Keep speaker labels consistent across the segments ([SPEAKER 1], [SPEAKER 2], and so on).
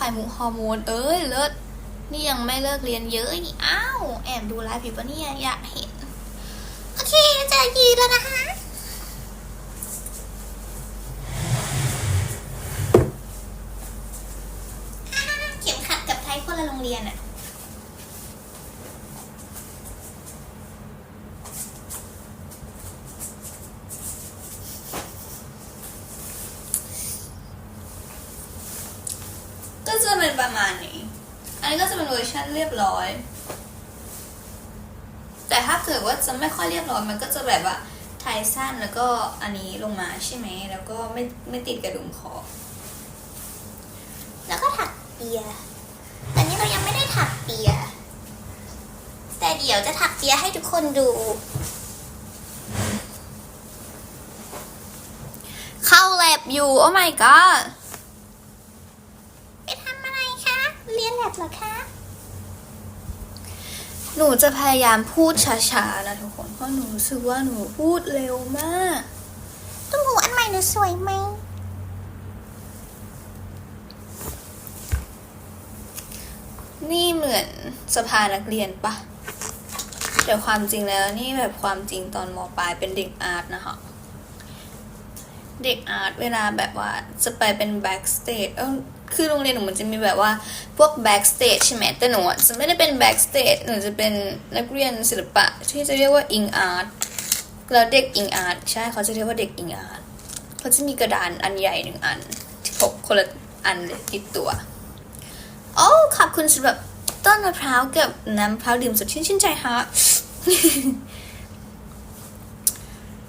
[SPEAKER 1] ข่มุกฮอร์โมน เอ้ยเลิศนี่ยังไม่เลิกเรียนเยอะอีกอ้าวแอบดูไลฟ์ผิดปะเนี่ยอยากเห็น โอเคจะยีแล้วนะคะเข็มขัดกับไทยคนละโรงเรียนอะ จะเป็นประมาณนี้ อันนี้ก็จะเป็นเวอร์ชันเรียบร้อย แต่ถ้าเกิดว่าจะไม่ค่อยเรียบร้อยมันก็จะแบบว่าไทยสั้นแล้วก็อันนี้ลงมาใช่ไหม แล้วก็ไม่ไม่ติดกระดุมคอ แล้วก็ถักเปีย แต่นี้เรายังไม่ได้ถักเปีย แต่เดี๋ยวจะถักเปียให้ทุกคนดู เข้าแลบอยู่ โอ้ my god ไปทำอะไรคะ เรียน แลบเหรอคะ หนูจะพยายามพูดช้าๆนะทุกคน เพราะหนูรู้สึกว่าหนูพูดเร็วมากตุ้มหูอันใหม่หนูสวยไหมนี่เหมือนสภานักเรียนปะแต่ความจริงแล้วนี่แบบความจริงตอนมปลายเป็นเด็กอาร์ตนะคะเด็กอาร์ตเวลาแบบว่าจะไปเป็นแบ็กสเตจเออ คือโรงเรียนหนูมันจะมีแบบว่าพวกแบ็กสเตจใช่ไหมแต่หนูอะจะไม่ได้เป็นแบ็กสเตจหนูจะเป็นนักเรียนศิลปะที่จะเรียกว่าอิงอาร์ตแล้วเด็กอิงอาร์ตใช่เขาจะเรียกว่าเด็กอิงอาร์ตเขาจะมีกระดานอันใหญ่หนึ่งอันที่พกคนละอันเลยติดตัวโอ้ขอบคุณสำหรับต้นมะพร้าวกับน้ำมะพร้าวดื่มสดชื่นชื่นใจฮะ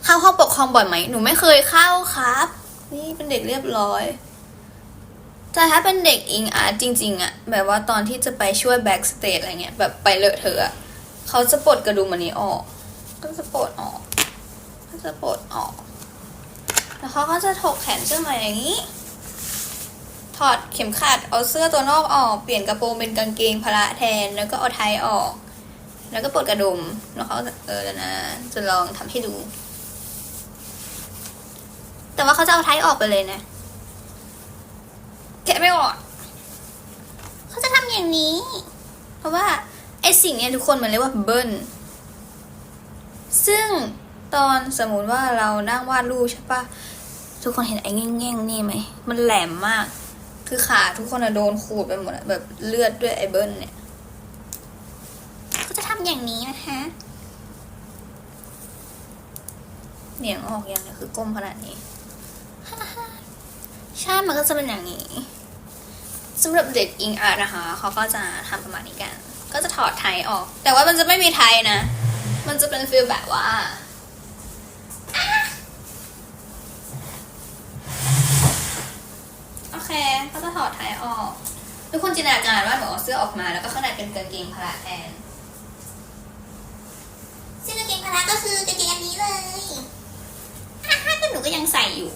[SPEAKER 1] เข้าห้องปกครองบ่อยไหม หนูไม่เคยเข้าครับ นี่เป็นเด็กเรียบร้อย แต่ถ้าเป็นเด็กอิงอาร์ตจริง ๆอะแบบว่าตอนที่จะไปช่วยแบ็กสเตจอะไรเงี้ยแบบไปเลอะเทอะอะเขาจะปลดกระดุมอันนี้ออก ก็จะปลดออก ก็จะปลดออก แล้วเขาก็จะถกแขนเสื้อมาอย่างนี้ ถอดเข็มขัดเอาเสื้อตัวนอกออก เปลี่ยนกระโปรงเป็นกางเกงพละแทน แล้วก็เอาไทยออก แล้วก็ปลดกระดุม แล้วเขาเออแล้วนะ จะลองทำให้ดู แต่ว่าเขาจะเอาไทยออกไปเลยนะะไม่ออก เขาจะทำอย่างนี้ เพราะว่าไอสิ่งเนี้ยทุกคนมันเรียกว่าเบิ้ลซึ่งตอนสมมุติว่าเรานั่งวาดรูปใช่ปะทุกคนเห็นไอ้แง่งๆนี่ไหม มันแหลมมาก คือขาทุกคนอะโดนขูดไปหมดแบบเลือดด้วยไอ้เบิ้ลเนี่ยเขาจะทำอย่างนี้นะคะเหนียงออกอย่างเนี้ยคือก้มขนาดนี้ใช่มันก็จะเป็นอย่างนี้ สำหรับเด็กอิงอาร์ตนะคะเขาก็จะทำประมาณนี้กัน ก็จะถอดไทยออก แต่ว่ามันจะไม่มีไทยนะ มันจะเป็นฟีลแบบว่าโอเค ก็จะถอดไทยออก ทุกคนจินตนาการว่าหนูเอาเสื้อออกมา แล้วก็ข้างในเป็นกางเกงพละแทนซึ่งกางเกงพละก็คือกางเกงอันนี้เลยอะก็หนูก็ยังใส่อยู่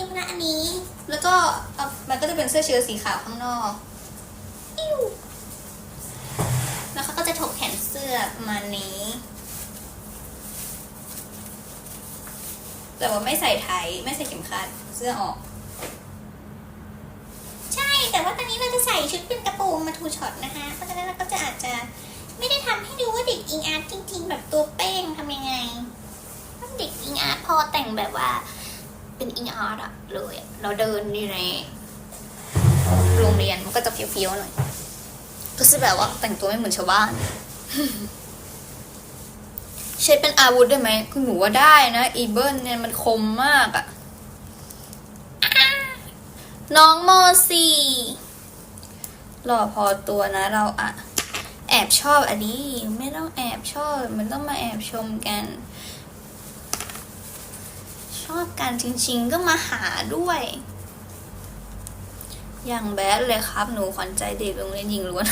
[SPEAKER 1] อ็มนะอันนี้ แล้วก็เอามันก็จะเป็นเสื้อเชิ้ตสีขาวข้างนอกอิ้วแล้วเขาก็จะถกแขนเสื้อประมาณนี้ แต่ว่าไม่ใส่ไทยไม่ใส่เข็มขัดเสื้อออก ใช่แต่ว่าตอนนี้เราจะใส่ชุดเป็นกระโปรงมาทูช็อตนะคะ เพราะฉะนั้นเราก็จะอาจจะไม่ได้ทำให้ดูว่าเด็กอิงอาร์ตจริง ๆ แบบตัวเป้งทำยังไงเด็กอิงอาร์ตพอแต่งแบบว่า เป็นอิงอาร์ตอะเลยอะเราเดินอยู่ในโรงเรียนมันก็จะเฟี้ยวๆหน่อยก็คือแบบว่าแต่งตัวไม่เหมือนชาวบ้าน ใช้เป็นอาวุธได้ไหมคือหนูว่าได้นะ อีเบิลเนี่ยมันคมมากอะน้องโมสี่หล่อพอตัวนะเราอะแอบชอบอันนี้ ไม่ต้องแอบชอบ มันต้องมาแอบชมกัน อบกันจริง ๆ ก็มาหาด้วย อย่างแบดเลยครับ หนูขวัญใจเด็กโรงเรียนหญิงล้วน